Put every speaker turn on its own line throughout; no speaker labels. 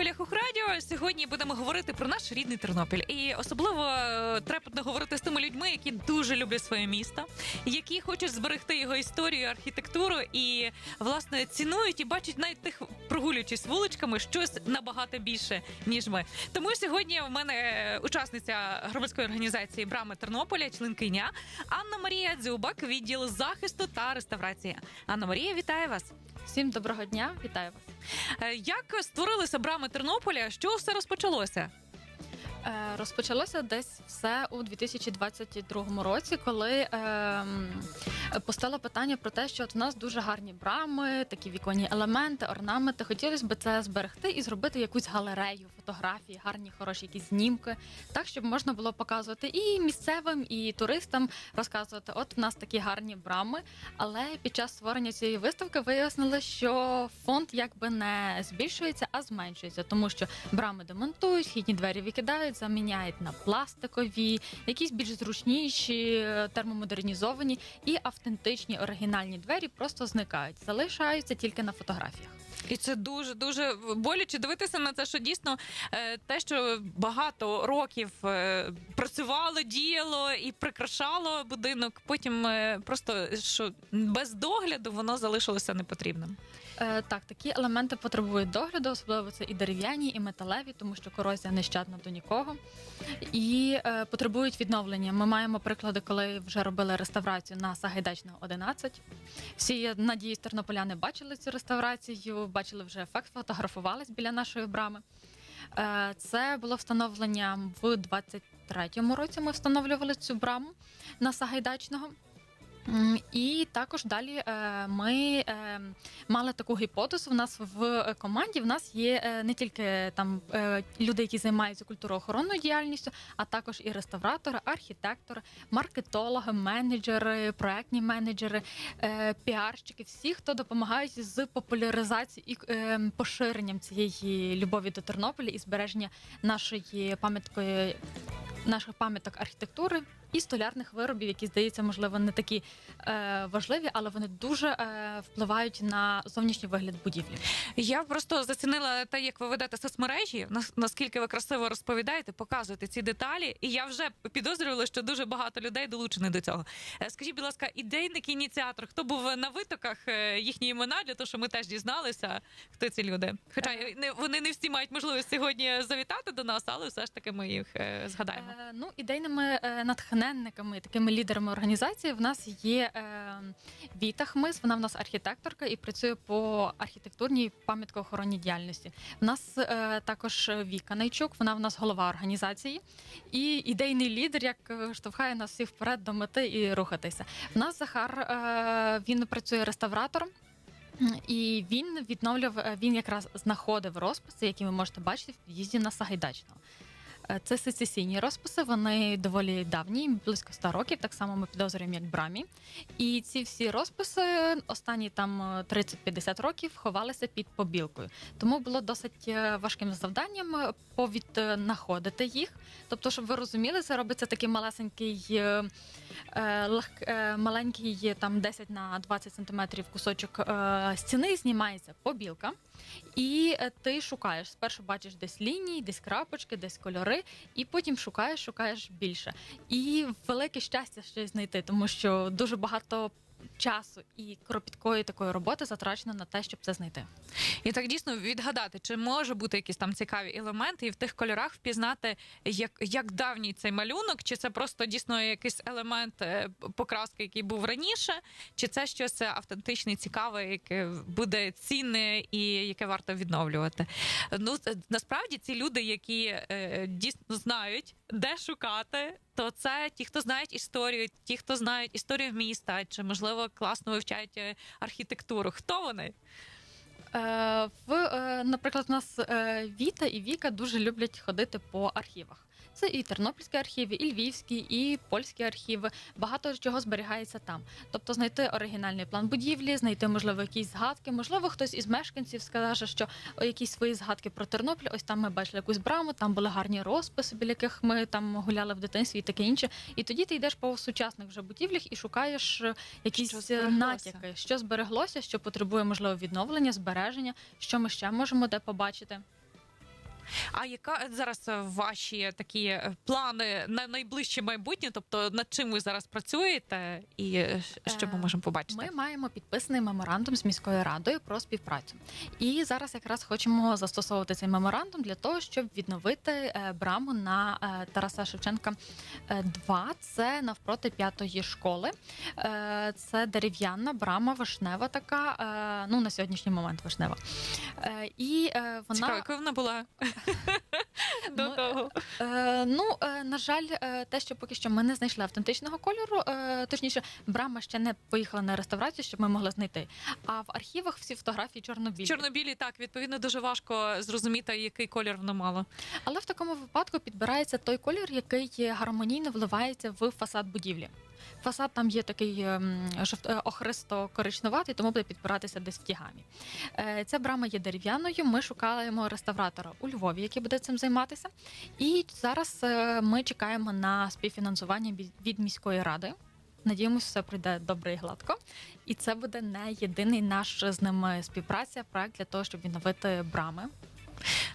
хвилях Ухрадіо. Сьогодні будемо говорити про наш рідний Тернопіль. І особливо е, трепетно говорити з тими людьми, які дуже люблять своє місто, які хочуть зберегти його історію, архітектуру і власне цінують і бачать навіть тих прогулюючись вуличками щось набагато більше ніж ми. Тому сьогодні в мене е, учасниця громадської організації Брами Тернополя, членкиня Анна Марія Дзюбак, відділ захисту та реставрації. Анна Марія, вітаю вас.
Всім доброго дня, вітаю вас.
Е, Як створилися брами Тернополя? Що все розпочалося?
Е, розпочалося десь все у 2022 році, коли е, постало питання про те, що от в нас дуже гарні брами, такі віконні елементи, орнаменти. Хотілося б це зберегти і зробити якусь галерею, фотографії, гарні, хороші якісь знімки, так щоб можна було показувати і місцевим, і туристам розказувати, от в нас такі гарні брами. Але під час створення цієї виставки вияснили, що фонд якби не збільшується, а зменшується, тому що брами демонтують, хідні двері викидають, заміняють на пластикові, якісь більш зручніші, е, термомодернізовані і автентичні оригінальні двері просто зникають, залишаються тільки на фотографіях.
І це дуже дуже боляче дивитися на це, що дійсно е, те, що багато років е, працювало, діяло і прикрашало будинок, потім просто що без догляду воно залишилося непотрібним.
Е, так, такі елементи потребують догляду, особливо це і дерев'яні, і металеві, тому що корозія не щадна до нікого. І е, потребують відновлення. Ми маємо приклади, коли вже робили реставрацію на Сагайдачного 11. Всі, я надіюсь, тернополяни бачили цю реставрацію, бачили вже ефект, фотографувались біля нашої брами. Е, Це було встановлення в 23-му році. Ми встановлювали цю браму на Сагайдачного. І також далі е, ми е, мали таку гіпотезу. У нас в е, команді в нас є не тільки там люди, які займаються культуроохоронною діяльністю, а також і реставратори, архітектори, маркетологи, менеджери, проектні менеджери, піарщики, всі, хто допомагають з популяризацією і поширенням цієї любові до Тернополя і збереження нашої пам'яткої. Наших пам'яток архітектури і столярних виробів, які здається, можливо, не такі е, важливі, але вони дуже е, впливають на зовнішній вигляд будівлі.
Я просто зацінила те, як ви ведете соцмережі, наскільки ви красиво розповідаєте, показуєте ці деталі. І я вже підозрювала, що дуже багато людей долучені до цього. Е, Скажіть, будь ласка, ідейник, ініціатор, хто був на витоках е, їхні імена для того, щоб ми теж дізналися, хто ці люди. Хоча не вони не всі мають можливість сьогодні завітати до нас, але все ж таки ми їх е, згадаємо.
Е, ну, ідейними е, натхненниками, такими лідерами організації в нас є е, Віта Хмис, вона в нас архітекторка і працює по архітектурній пам'яткоохоронній діяльності. В нас е, також Віка Найчук, вона в нас голова організації і ідейний лідер, як е, штовхає нас всіх вперед до мети і рухатися. В нас Захар він працює реставратором. І він відновлював, він якраз знаходив розписи, які ви можете бачити в під'їзді на Сагайдачного. Е, Це сецесійні розписи, вони доволі давні, близько 100 років, так само ми підозрюємо, як брамі. І ці всі розписи останні там е, 30-50 років ховалися під побілкою. Тому було досить е, важким завданням е, повіднаходити їх. Тобто, щоб ви розуміли, це робиться такий малесенький. е, е, е, маленький там 10 на 20 сантиметрів кусочок е, стіни, знімається побілка. І е, ти шукаєш. Спершу бачиш десь лінії, десь крапочки, десь кольори, і потім шукаєш, шукаєш більше. І велике щастя ще знайти, тому що дуже багато часу і кропіткої такої роботи затрачено на те, щоб це знайти.
І так дійсно відгадати, чи може бути якісь там цікаві елементи, і в тих кольорах впізнати, як, як давній цей малюнок, чи це просто дійсно якийсь елемент е, покраски, який був раніше, чи це щось автентичне, цікаве, яке буде цінне і яке варто відновлювати. Ну насправді ці люди, які е, дійсно знають, де шукати. То це ті, хто знають історію, ті, хто знають історію міста, чи можливо класно вивчають е, архітектуру. Хто вони?
Е, в, е, наприклад, у нас Віта і Віка дуже люблять ходити по архівах. Це і тернопільські архіви, і львівські, і польські архіви. Багато чого зберігається там. Тобто знайти оригінальний план будівлі, знайти, можливо, якісь згадки. Можливо, хтось із мешканців скаже, що якісь свої згадки про Тернопіль. Ось там ми бачили якусь браму, там були гарні розписи, біля яких ми там гуляли в дитинстві і таке інше. І тоді ти йдеш по сучасних вже будівлях і шукаєш е,
Що
якісь е, натяки, що збереглося, що потребує можливо відновлення, збереження, що ми ще можемо де побачити.
А яка зараз е, ваші такі е, плани на найближче майбутнє? Тобто над чим ви зараз працюєте, і е, що ми можемо побачити?
Ми маємо підписаний меморандум з міською радою про співпрацю. І зараз якраз хочемо застосовувати цей меморандум для того, щоб відновити браму на Тараса Шевченка 2. Це навпроти п'ятої школи. Це дерев'яна брама вишнева, така ну на сьогоднішній момент вишнева. І вона
Цікаво, яка вона була до
Ми-
того.
Е, ну, е, на жаль, е, те, що поки що ми не знайшли автентичного кольору, е, точніше, брама ще не поїхала на реставрацію, щоб ми могли знайти. А в архівах всі фотографії чорнобілі.
Чорнобілі, так, відповідно, дуже важко зрозуміти, який колір воно мало.
Але в такому випадку підбирається той колір, який гармонійно вливається в фасад будівлі. Фасад там є такий ем, е, охристо-коричневатий, тому буде підбиратися десь в тігамі. Е, Ця брама є дерев'яною. Ми шукаємо реставратора у Львові, який буде цим займатися. І зараз е, ми чекаємо на співфінансування від міської ради. Надіємося, все пройде добре і гладко. І це буде не єдиний наш з ними співпраця, проект для того, щоб відновити брами.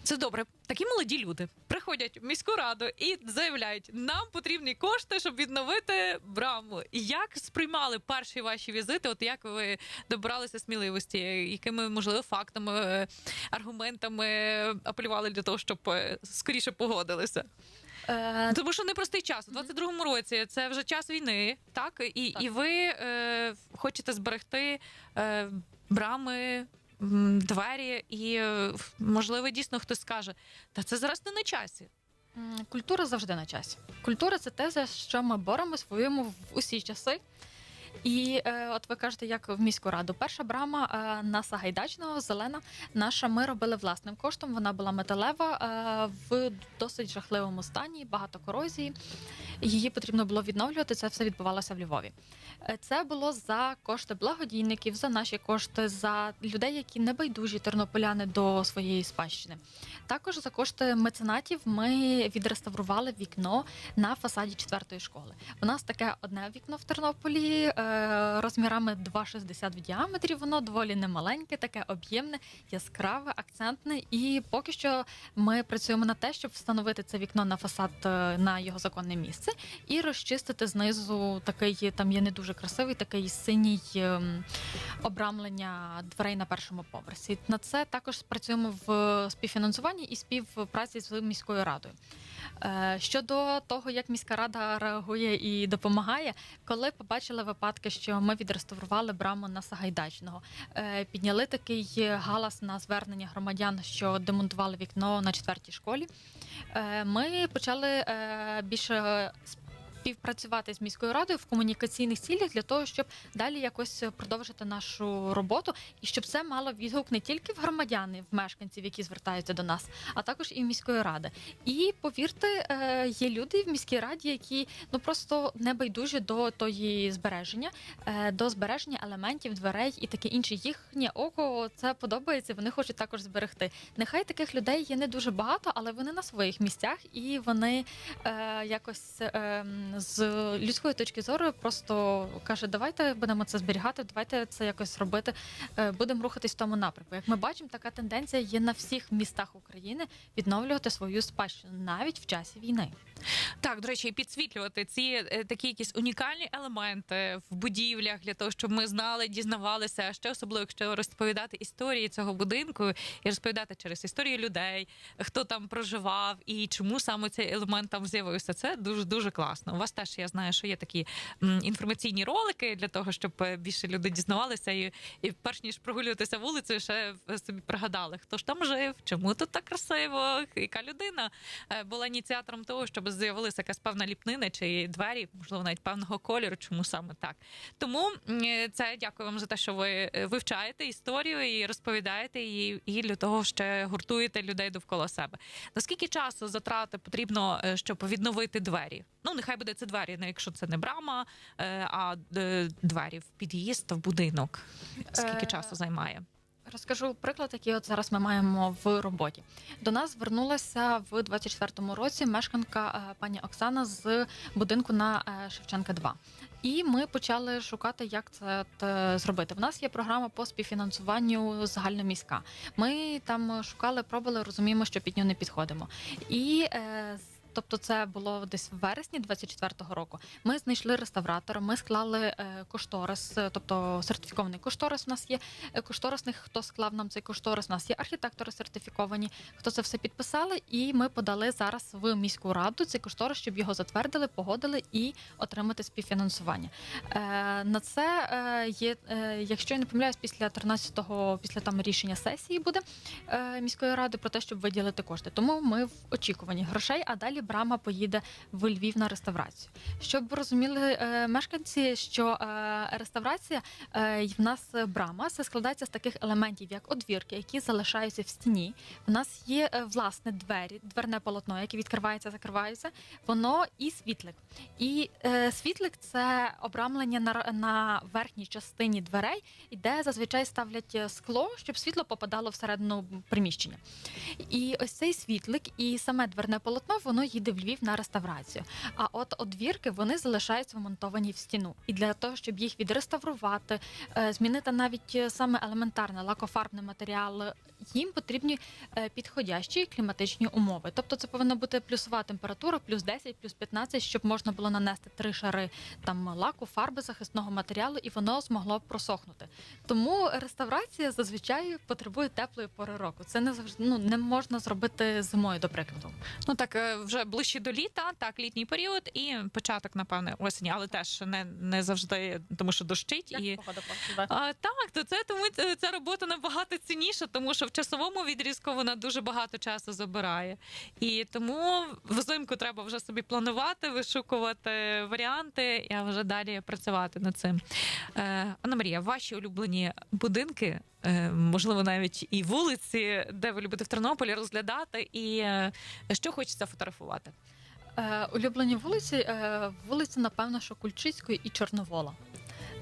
Це добре. Такі молоді люди приходять в міську раду і заявляють, нам потрібні кошти, щоб відновити браму. Як сприймали перші ваші візити? От як ви добиралися сміливості? Якими можливо фактами, е, аргументами апелювали для того, щоб е, скоріше погодилися?
Е,
Тому що непростий час у
Мгм.
22-му році. Це вже час війни, так і,
Так.
і ви е, хочете зберегти е, брами. Двері, і е, можливо, дійсно хтось скаже, та це зараз не на часі.
Культура завжди на часі. Культура це те, за що ми боремось, воюємо в усі часи. І е, от ви кажете, як в міську раду. Перша брама е, на Сагайдачного, зелена, наша ми робили власним коштом. Вона була металева е, в досить жахливому стані, багато корозії. Її потрібно було відновлювати. Це все відбувалося в Львові. Е, Це було за кошти благодійників, за наші кошти, за людей, які не байдужі тернополяни до своєї спадщини. Також за кошти меценатів ми відреставрували вікно на фасаді четвертої школи. У нас таке одне вікно в Тернополі е, розмірами 2,60 в діаметрі. Воно доволі немаленьке, таке об'ємне, яскраве, акцентне. І поки що ми працюємо на те, щоб встановити це вікно на фасад е, на його законне місце і розчистити знизу такий там є не дуже красивий, такий синій ем, обрамлення дверей на першому поверсі. На це також працюємо в співфінансуванні і співпраці з міською радою. Е, Щодо того, як міська рада реагує і допомагає, коли побачили випадки, що ми відреставрували браму на Сагайдачного, е, підняли такий галас на звернення громадян, що демонтували вікно на четвертій школі. е, Ми почали більше співпрацювати з міською радою в комунікаційних цілях для того, щоб далі якось продовжити нашу роботу, і щоб це мало відгук не тільки в громадян, в мешканців, які звертаються до нас, а також і в міської ради. І повірте, е, є люди в міській раді, які ну просто не байдужі до тої збереження, е, до збереження елементів, дверей і таке інше. Їхнє око це подобається. Вони хочуть також зберегти. Нехай таких людей є не дуже багато, але вони на своїх місцях і вони е, якось е, з людської точки зору просто каже: давайте будемо це зберігати, давайте це якось робити. Е, будемо рухатись в тому напрямку. Як ми бачимо, така тенденція є на всіх містах України відновлювати свою спадщину навіть в часі війни.
Так, до речі, підсвітлювати ці е, такі якісь унікальні елементи в будівлях для того, щоб ми знали, дізнавалися, а ще особливо, якщо розповідати історії цього будинку і розповідати через історію людей, хто там проживав і чому саме цей елемент там з'явився. Це дуже дуже класно. У вас теж я знаю, що є такі інформаційні ролики для того, щоб е, більше люди дізнавалися і, і перш ніж прогулюватися вулицею, ще е, собі пригадали, хто ж там жив, чому тут так красиво, яка людина була ініціатором того, щоб з'явилася якась певна ліпнина чи двері, можливо, навіть певного кольору, чому саме так. Тому це дякую вам за те, що ви е, вивчаєте історію і розповідаєте її, і для того ще гуртуєте людей довкола себе. Наскільки часу затрати потрібно, е, щоб відновити двері? Ну, нехай буде це двері, ну, якщо це не брама, е, а двері в під'їзд, в будинок. Скільки часу займає?
Розкажу приклад, який от зараз ми маємо в роботі. До нас звернулася в 24-му році мешканка е, пані Оксана з будинку на е, Шевченка 2. І ми почали шукати, як це е, зробити. В нас є програма по співфінансуванню загальноміська. Ми там шукали, пробували, розуміємо, що під нього не підходимо. І е, Тобто це було десь в вересні 24-го року. Ми знайшли реставратора, ми склали е, кошторис, е, тобто сертифікований кошторис. У нас є е, кошторисних, хто склав нам цей кошторис. У нас є архітектори сертифіковані, хто це все підписали. І ми подали зараз в міську раду цей кошторис, щоб його затвердили, погодили і отримати співфінансування. На це є, якщо я не помиляюсь, після 13-го, після там рішення сесії буде міської ради про те, щоб виділити кошти. Тому ми в очікуванні грошей, а далі брама поїде в Львів на реставрацію. Щоб розуміли е, мешканці, що е, реставрація е, в нас брама це складається з таких елементів, як одвірки, які залишаються в стіні. У нас є е, власне двері, дверне полотно, яке відкривається, закривається. Воно і світлик. І е, світлик це обрамлення на, на верхній частині дверей, де зазвичай ставлять е, скло, щоб світло попадало всередину приміщення. І ось цей світлик і саме дверне полотно воно їде в Львів на реставрацію. А от одвірки вони залишаються вмонтовані в стіну. І для того, щоб їх відреставрувати, е, змінити навіть е, саме елементарне лакофарбний матеріал, їм потрібні е, підходящі кліматичні умови. Тобто це повинна бути плюсова температура, плюс 10, плюс 15, щоб можна було нанести три шари там лаку, фарби захисного матеріалу, і воно змогло просохнути. Тому реставрація зазвичай потребує теплої пори року. Це не завжди ну не можна зробити зимою, до прикладу.
Ну так вже ближче до літа, так, літній період і початок, напевне, осені, але теж не, не завжди, тому що дощить і.
погода
А, так, то це тому ця робота набагато цінніша, тому що в часовому відрізку вона дуже багато часу забирає. І тому взимку треба вже собі планувати, вишукувати варіанти і вже далі працювати над цим. Е, Анна Марія, ваші улюблені будинки, можливо, навіть і вулиці, де ви любите в Тернополі розглядати, і е, що хочеться фотографувати?
Е, улюблені вулиці, е, вулиці, напевно, що Кульчицької і Чорновола.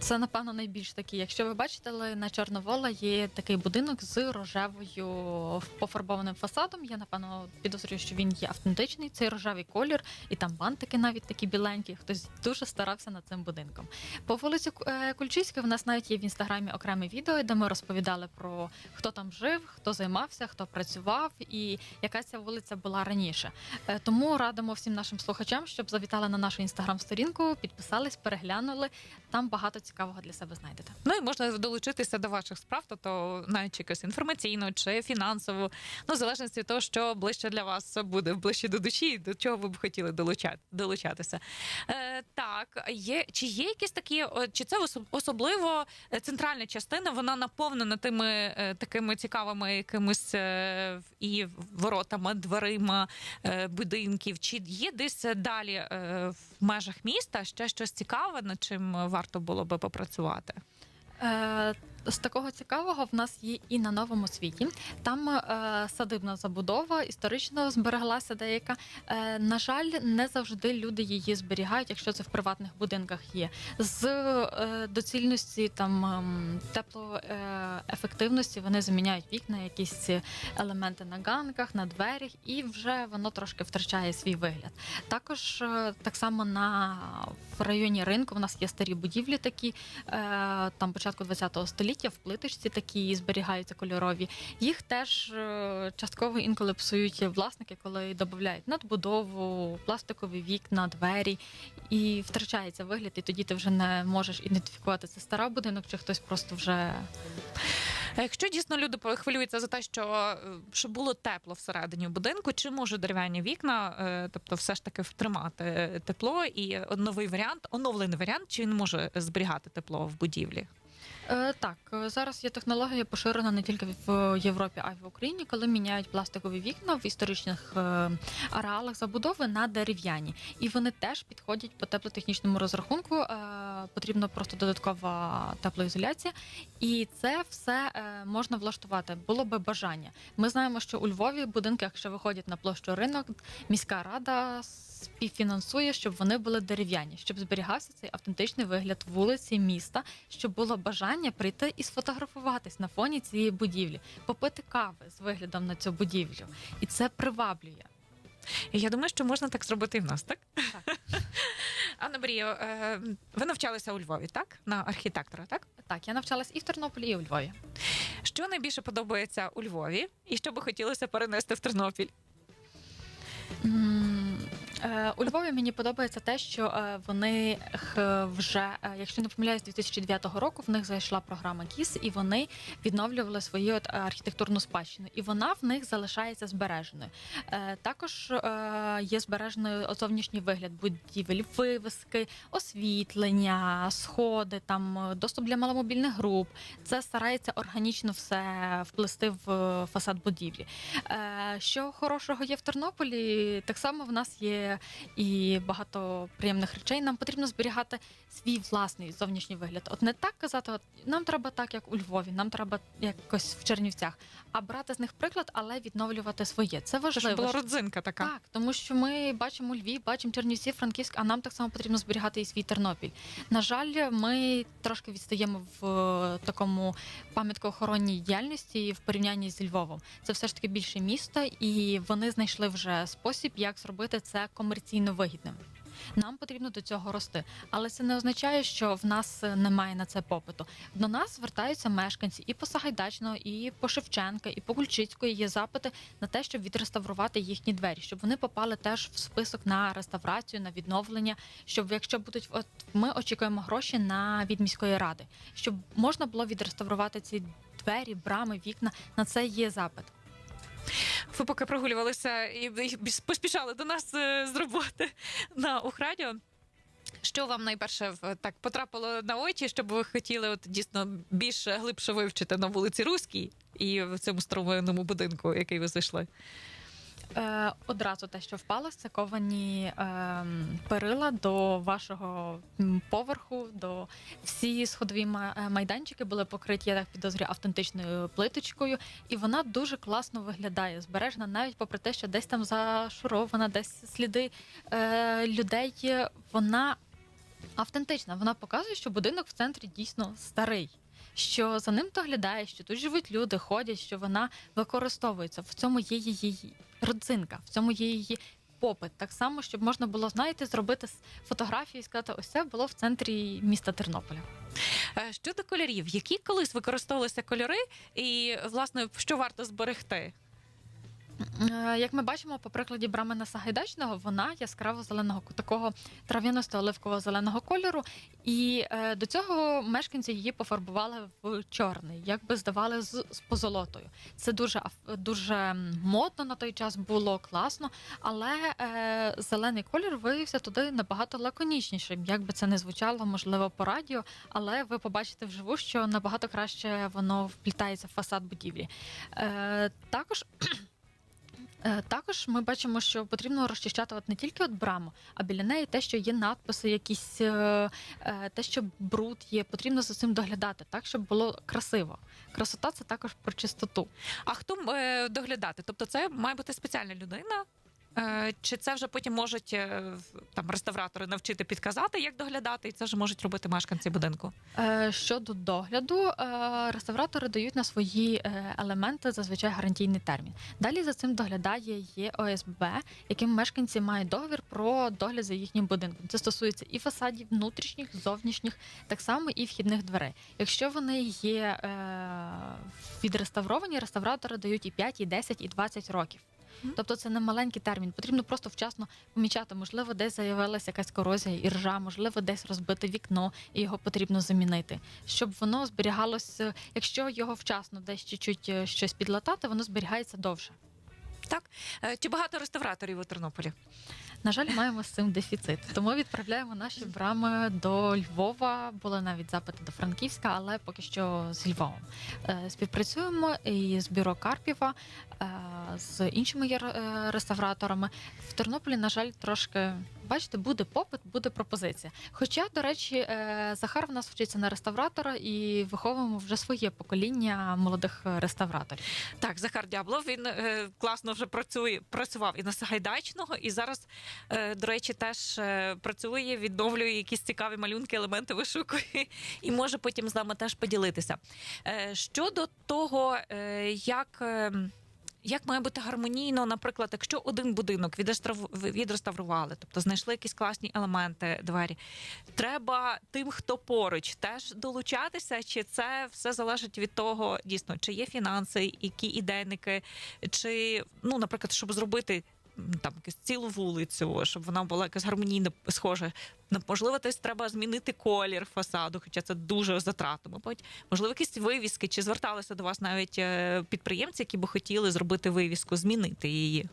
Це, напевно, найбільш такі. Якщо ви бачите, на Чорновола є такий будинок з рожевою пофарбованим фасадом. Я, напевно, підозрюю, що він є автентичний. Цей рожевий колір, і там бантики навіть такі біленькі. Хтось дуже старався над цим будинком. По вулиці е, Кульчицької в нас навіть є в інстаграмі окреме відео, де ми розповідали про хто там жив, хто займався, хто працював і яка ця вулиця була раніше. Е, Тому радимо всім нашим слухачам, щоб завітали на нашу інстаграм-сторінку, підписались, переглянули. Там багато цікавого для себе знайдете.
Ну і можна долучитися до ваших справ, тобто навіть якось інформаційно чи фінансово, ну в залежності від того, що ближче для вас буде, ближче до душі, до чого ви б хотіли долучати, долучатися. Е, так, є чи є якісь такі, чи це особливо е, центральна частина, вона наповнена тими е, такими цікавими якимись е, і воротами, дверима будинків? Чи є десь далі в межах міста ще щось цікаве, над чим варто було попрацювати?
Е, з такого цікавого в нас є і на новому світі. Там е, садибна забудова історично збереглася деяка. Е, на жаль, не завжди люди її зберігають, якщо це в приватних будинках є. З е, доцільності там ем, теплоефективності вони заміняють вікна, якісь елементи на ганках, на дверях, і вже воно трошки втрачає свій вигляд. Також е, так само на в районі ринку в нас є старі будівлі такі е, там початку ХХ століття в плиточці такі зберігаються кольорові. Їх теж е, частково інколи псують власники, коли додають надбудову, пластикові вікна, двері, і втрачається вигляд, і тоді ти вже не можеш ідентифікувати це стара будинок, чи хтось просто вже
Якщо дійсно люди хвилюються за те, що е, щоб було тепло всередині будинку, чи можуть дерев'яні вікна, е, тобто все ж таки втримати тепло і новий варіант, оновлений варіант, чи він може зберігати тепло в будівлі?
Е, так, е, зараз є технологія поширена не тільки в Європі, а й в Україні, коли міняють пластикові вікна в історичних е, ареалах забудови на дерев'яні, і вони теж підходять по теплотехнічному розрахунку. Потрібна просто додаткова теплоізоляція, і це все можна влаштувати. Було би бажання. Ми знаємо, що у Львові будинки, якщо виходять на площу ринок, міська рада. Співфінансує, щоб вони були дерев'яні, щоб зберігався цей автентичний вигляд вулиці, міста, щоб було бажання прийти і сфотографуватись на фоні цієї будівлі, попити кави з виглядом на цю будівлю, і це приваблює.
Я думаю, що можна так зробити і в нас, так?
Так.
Анна Марія, е, ви навчалися у Львові, так? На архітектора, так?
Так, я навчалась і в Тернополі, і у Львові.
Що найбільше подобається у Львові, і що би хотілося перенести в Тернопіль?
У Львові мені подобається те, що е, вони вже, е, якщо не помиляюсь, з 2009 року в них зайшла програма КІС, і вони відновлювали свою от е, архітектурну спадщину, і вона в них залишається збереженою. Е, Також е, є збереженою зовнішній вигляд будівель, вивіски, освітлення, сходи, там е, доступ для маломобільних груп. Це старається органічно все вплести в е, фасад будівлі. Е, Що хорошого є в Тернополі, так само в нас є і багато приємних речей. Нам потрібно зберігати свій власний зовнішній вигляд. От не так казати, от нам треба так, як у Львові, нам треба якось в Чернівцях, а брати з них приклад, але відновлювати своє. Це важливо.
була родзинка така.
Так, тому що ми бачимо Львів, бачимо Чернівці, Франківськ, а нам так само потрібно зберігати і свій Тернопіль. На жаль, ми трошки відстаємо в е, такому пам'яткоохоронній діяльності в порівнянні з Львовом. Це все ж таки більше місто, і вони знайшли вже спосіб, як зробити це комерційно вигідним. Нам потрібно до цього рости, але це не означає, що в нас е, немає на це попиту. До нас звертаються мешканці і по Сагайдачного, і по Шевченка, і по Кульчицької є запити на те, щоб відреставрувати їхні двері, щоб вони попали теж в список на реставрацію, на відновлення. Щоб якщо будуть, от ми очікуємо гроші на від міської ради, щоб можна було відреставрувати ці двері, брами, вікна. На це є запит.
Ви поки прогулювалися і поспішали до нас е, з роботи на Ухрадіо. Що вам найперше так потрапило на очі, щоб ви хотіли от дійсно більш глибше вивчити на вулиці Руській і в цьому старовинному будинку, який ви зайшли?
Е, одразу те, що впало, це ковані е, перила до вашого поверху. До всі сходові е, майданчики були покриті, я так підозрюю, автентичною плиточкою, і вона дуже класно виглядає, збережена, навіть попри те, що десь там зашурована, десь сліди е, людей. Вона автентична. Вона показує, що будинок в центрі дійсно старий. Що за ним доглядає, що тут живуть люди, ходять, що вона використовується. В цьому є її родзинка, в цьому є її попит. Так само, щоб можна було, знаєте, зробити фотографію і сказати, ось це було в центрі міста Тернополя.
Е, Щодо кольорів, які колись використовувалися кольори, і власне що варто зберегти?
Е, Як ми бачимо по прикладі брамена Сагайдачного, вона яскраво зеленого такого трав'янисто оливково зеленого кольору. І е, до цього мешканці її пофарбували в чорний, якби здавали з, з позолотою. Це дуже дуже модно на той час було класно, але е, зелений колір виявився туди набагато лаконічнішим. Як би це не звучало, можливо, по радіо, але ви побачите вживу, що набагато краще воно вплітається в фасад будівлі. Е, також Також ми бачимо, що потрібно розчищати от не тільки от браму, а біля неї те, що є надписи, якісь е, е, те, що бруд є. Потрібно за цим доглядати, так щоб було красиво. Красота це також про чистоту.
А хто е, доглядати? Тобто, це має бути спеціальна людина. Е, Чи це вже потім можуть е, там реставратори навчити підказати, як доглядати, і це вже можуть робити мешканці будинку?
Е, Щодо догляду, реставратори дають на свої елементи зазвичай гарантійний термін. Далі за цим доглядає є ОСБ, яким мешканці мають договір про догляд за їхнім будинком. Це стосується і фасадів внутрішніх, зовнішніх, так само і вхідних дверей. Якщо вони є відреставровані, реставратори дають і 5, і 10, і 20 років. Тобто це не маленький термін. Потрібно просто вчасно помічати. Можливо, десь заявилася якась корозія і ржа, можливо, десь розбите вікно, і його потрібно замінити, щоб воно зберігалося. Якщо його вчасно десь чуть-чуть е, щось підлатати, воно зберігається довше.
Е, Чи багато реставраторів у Тернополі?
На жаль, маємо з цим дефіцит. Тому відправляємо наші брами до Львова. Були навіть запити до Франківська, але поки що з Львовом. Е, Співпрацюємо і з бюро Карпіва, е, з іншими реставраторами. В Тернополі, на жаль, трошки бачите, буде попит, буде пропозиція. Хоча, до речі, е, Захар в нас вчиться на реставратора і виховуємо вже своє покоління молодих реставраторів.
Так, Захар Дяблов він е, класно вже працює, працював і на Сагайдачного, і зараз, е, до речі, теж працює, відновлює якісь цікаві малюнки, елементи вишукує і може потім з нами теж поділитися. Щодо того, як. Як має бути гармонійно, наприклад, якщо один будинок відреставрували, тобто знайшли якісь класні елементи двері, треба тим, хто поруч, теж долучатися, чи це все залежить від того, дійсно, чи є фінанси, які ідейники, чи ну, наприклад, щоб зробити. Там цілу вулицю, щоб вона була якась гармонійно схожа. Ну, Можливо, десь треба змінити колір фасаду, хоча це дуже затратно. Мабуть, можливо, якісь вивіски, чи зверталися до вас навіть е, підприємці, які би хотіли зробити вивіску, змінити її.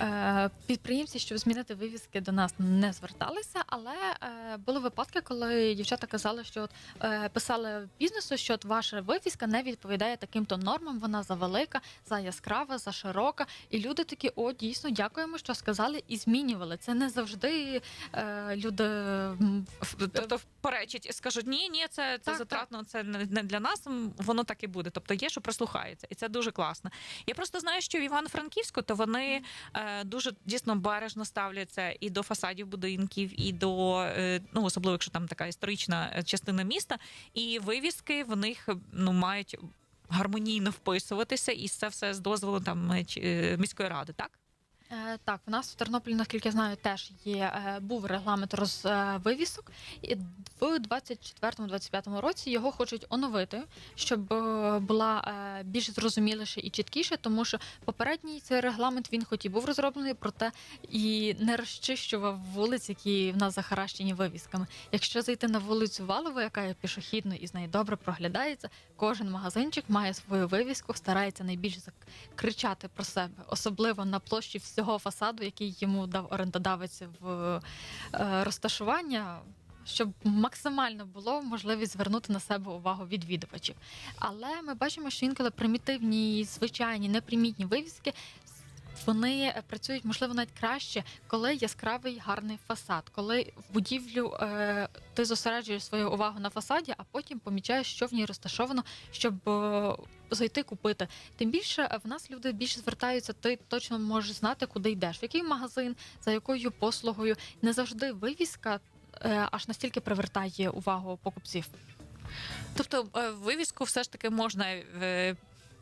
Е, Підприємці, щоб змінити вивіски, до нас не зверталися, але е, були випадки, коли дівчата казали, що от, е, писали бізнесу, що от ваша вивіска не відповідає таким-то нормам, вона завелика, за яскрава, за широка. І люди такі, о, дійсно, дякуємо, що сказали, і змінювали. Це не завжди люди.
Тобто поречать, скажуть, ні, ні, це, це
Так,
затратно, це не для нас. Воно так і буде. Тобто є, що прислухаються, і це дуже класно. Я просто знаю, що в Івано-Франківську то вони дуже дійсно бережно ставляться і до фасадів будинків, і до е, ну особливо, якщо там така історична е, частина міста, і вивіски в них е, ну мають. Гармонійно вписуватися, і це все з дозволу там е, е, міської ради, так?
Е, Так, в нас в Тернополі, наскільки я знаю, теж є е, був регламент розвивісок, і в 24-25 році його хочуть оновити, щоб е, була більш зрозуміліше і чіткіше, тому що попередній цей регламент він хоч і був розроблений, проте і не розчищував вулиць, які в нас захаращені вивісками. Якщо зайти на вулицю Валову, яка є пішохідною і з нею добре проглядається, кожен магазинчик має свою вивіску, старається найбільше кричати про себе, особливо на площі всього фасаду, який йому дав орендодавець в е, розташування. Щоб максимально було можливість звернути на себе увагу відвідувачів. Але ми бачимо, що інколи примітивні, звичайні, непримітні вивіски вони е, працюють, можливо, навіть краще, коли яскравий гарний фасад, коли в будівлю е, ти зосереджуєш свою увагу на фасаді, а потім помічаєш, що в ній розташовано, щоб е, зайти купити. Тим більше е, в нас люди більше звертаються, ти точно можеш знати, куди йдеш, в який магазин, за якою послугою. Не завжди вивіска е, аж настільки привертає увагу покупців.
Тобто е, вивіску все ж таки можна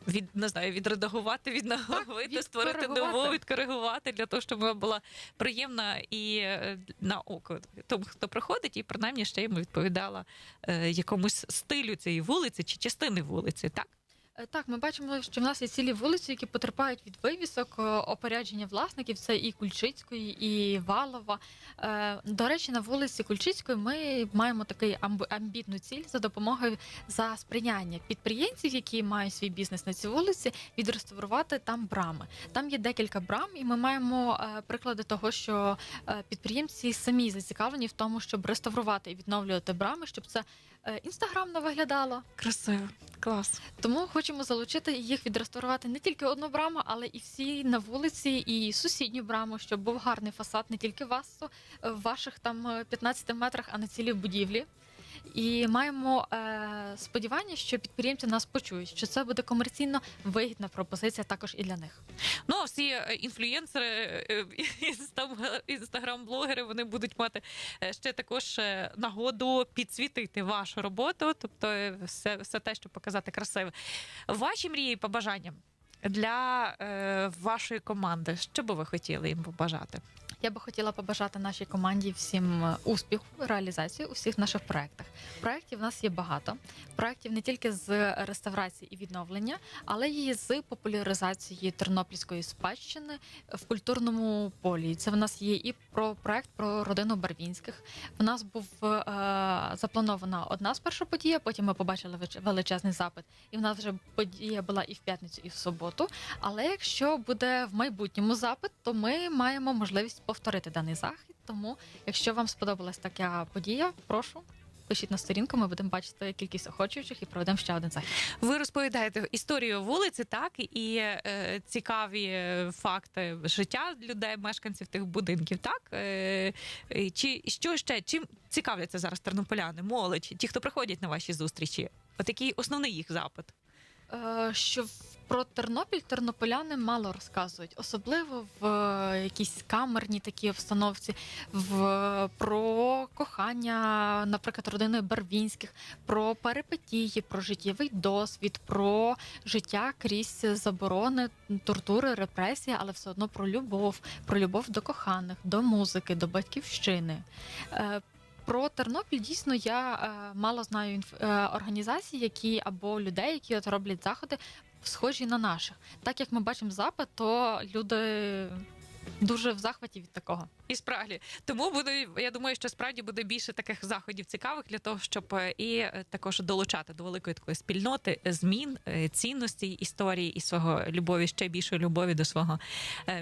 від не знаю, відредагувати, відновити, створити
відкоригувати.
нову, відкоригувати для того, щоб вона була приємна і е, на око тому, хто приходить, і принаймні ще йому відповідала е, якомусь стилю цієї вулиці чи частини вулиці, так?
Е, Так, ми бачимо, що в нас є цілі вулиці, які потерпають від вивісок, е, опорядження власників. Це і Кульчицької, і Валова. Е, До речі, на вулиці Кульчицької ми маємо такий амб- амбітну ціль за допомогою за сприяння підприємців, які мають свій бізнес на цій вулиці, відреставрувати там брами. Там є декілька брам, і ми маємо приклади того, що підприємці самі зацікавлені в тому, щоб реставрувати і відновлювати брами, щоб це інстаграмно виглядало.
Красиво, клас.
Тому хочемо залучити їх відреставрувати не тільки одну браму, але і всі на вулиці, і сусідню браму, щоб був гарний фасад не тільки вас е, в ваших там е, 15 метрах, а на цілій будівлі. І маємо е, сподівання, що підприємці нас почують, що це буде комерційно вигідна пропозиція також і для них.
Ну, а всі е, інфлюєнсери, е, інстаграм-блогери, вони будуть мати е, ще також нагоду підсвітити вашу роботу, тобто все, все те, щоб показати красиве. Ваші мрії побажання для е, вашої команди. Що би ви хотіли їм побажати?
Я би хотіла побажати нашій команді всім е, успіху, реалізації у всіх наших проєктах. Проєктів в нас є багато. Проєктів не тільки з реставрації і відновлення, але й з популяризації тернопільської спадщини в культурному полі. Це в нас є і про проект про родину Барвінських. В нас був е, запланована одна спершу подія, потім ми побачили величезний запит. І в нас вже подія була і в п'ятницю, і в суботу. Але якщо буде в майбутньому запит, то ми маємо можливість повторити даний захід. Тому, якщо вам сподобалась така подія, прошу пишіть на сторінку, ми будемо бачити кількість охочуючих і проведемо ще один захід.
Ви розповідаєте історію вулиці, так і е, цікаві е, факти життя людей, мешканців тих будинків. Так е, е, чи що ще чим цікавляться зараз тернополяни, молодь, ті, хто приходять на ваші зустрічі? Отакий основний їх запит?
Е, Що про Тернопіль тернополяни мало розказують, особливо в е, якійсь камерній такій обстановці, в про кохання, наприклад, родини Барвінських, про перипетії, про життєвий досвід, про життя крізь заборони, тортури, репресії, але все одно про любов, про любов до коханих, до музики, до батьківщини. Е, Про Тернопіль дійсно я е, мало знаю інф- е, організацій, які або людей, які от роблять заходи, схожі на наших. Так як ми бачимо запит, то люди дуже в захваті від такого.
І справді тому буде. Я думаю, що справді буде більше таких заходів цікавих для того, щоб е, і е, також долучати до великої такої спільноти змін, е, цінностей історії і свого любові, ще більшої любові до свого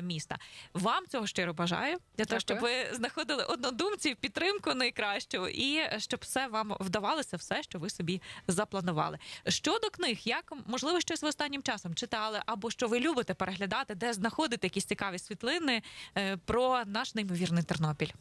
міста. Вам цього щиро бажаю для того, щоб ви знаходили однодумців, підтримку найкращу, і щоб все вам вдавалося, все, що ви собі запланували. Щодо книг, як можливо щось ви останнім часом читали, або що ви любите переглядати, де знаходите якісь цікаві світлини е, про наш неймовірний Тернопіль.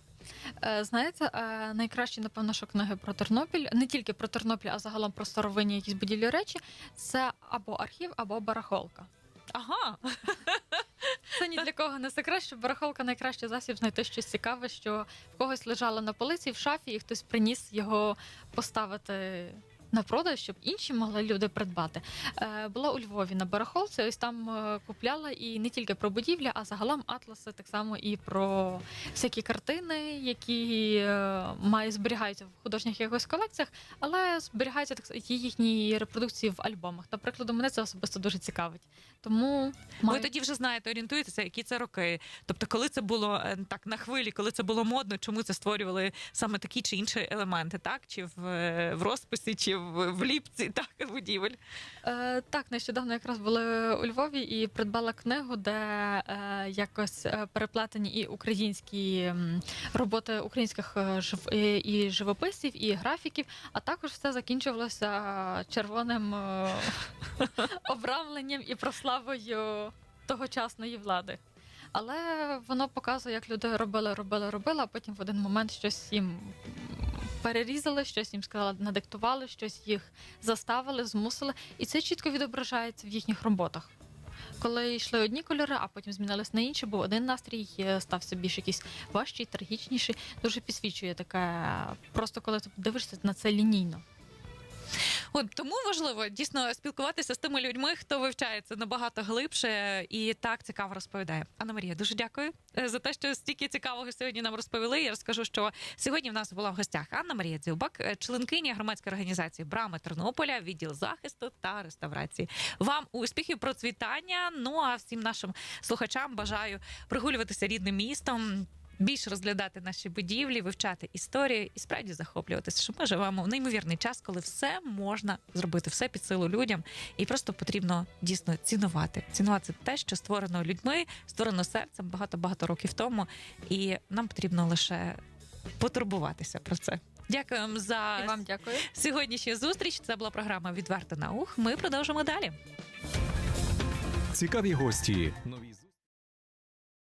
Е, Знаєте, е, найкращі, напевно, що книги про Тернопіль, не тільки про Тернопіль, а загалом про старовинні якісь будівлі речі, це або архів, або барахолка.
Ага,
Це ні для кого не секрет, що барахолка найкращий засіб знайти щось цікаве, що в когось лежало на полиці в шафі, і хтось приніс його поставити. На продаж, щоб інші могли люди придбати. Е, була у Львові на барахолці. Ось там е, купляла і не тільки про будівлі, а загалом атласи так само і про всякі картини, які е, має зберігаються в художніх якихось колекціях, але зберігаються так є їхні репродукції в альбомах. Наприклад, мене це особисто дуже цікавить. Тому
ви тоді вже знаєте, орієнтуєтеся, які це роки. Тобто, коли це було так на хвилі, коли це було модно, чому це створювали саме такі чи інші елементи, так чи в, в розписі, чи в, ліпці, так будівель.
Е, так, нещодавно якраз були у Львові і придбала книгу, де е, якось е, переплетені і українські роботи українських е, жив, і, живописців, і графіків, а також все закінчувалося червоним е, обрамленням і прославою тогочасної влади. Але воно показує, як люди робили, робили, робили, а потім в один момент щось їм перерізали, щось їм сказали, надиктували, щось їх заставили, змусили, і це чітко відображається в їхніх роботах. Коли йшли одні кольори, а потім змінились на інші, був один настрій, е, стався більш якийсь важчий, трагічніший. Дуже підсвічує таке. Просто коли ти дивишся на це лінійно.
От тому важливо дійсно спілкуватися з тими людьми, хто вивчається набагато глибше і так цікаво розповідає. Анна Марія, дуже дякую е, за те, що стільки цікавого сьогодні нам розповіли. Я розкажу, що сьогодні в нас була в гостях Анна Марія Дзюбак, е, членкиня громадської організації Брами Тернополя, відділ захисту та реставрації. Вам успіхів, процвітання. Ну а всім нашим слухачам бажаю прогулюватися рідним містом. Більше розглядати наші будівлі, вивчати історію і справді захоплюватися, що ми живемо в неймовірний час, коли все можна зробити, все під силу людям, і просто потрібно дійсно цінувати. Цінувати те, що створено людьми, створено серцем багато багато років тому, і нам потрібно лише потурбуватися про це. Дякуємо за
І вам дякую.
сьогоднішню зустріч. Це була програма Відверто на ух. Ми продовжимо далі.
Цікаві гості, нові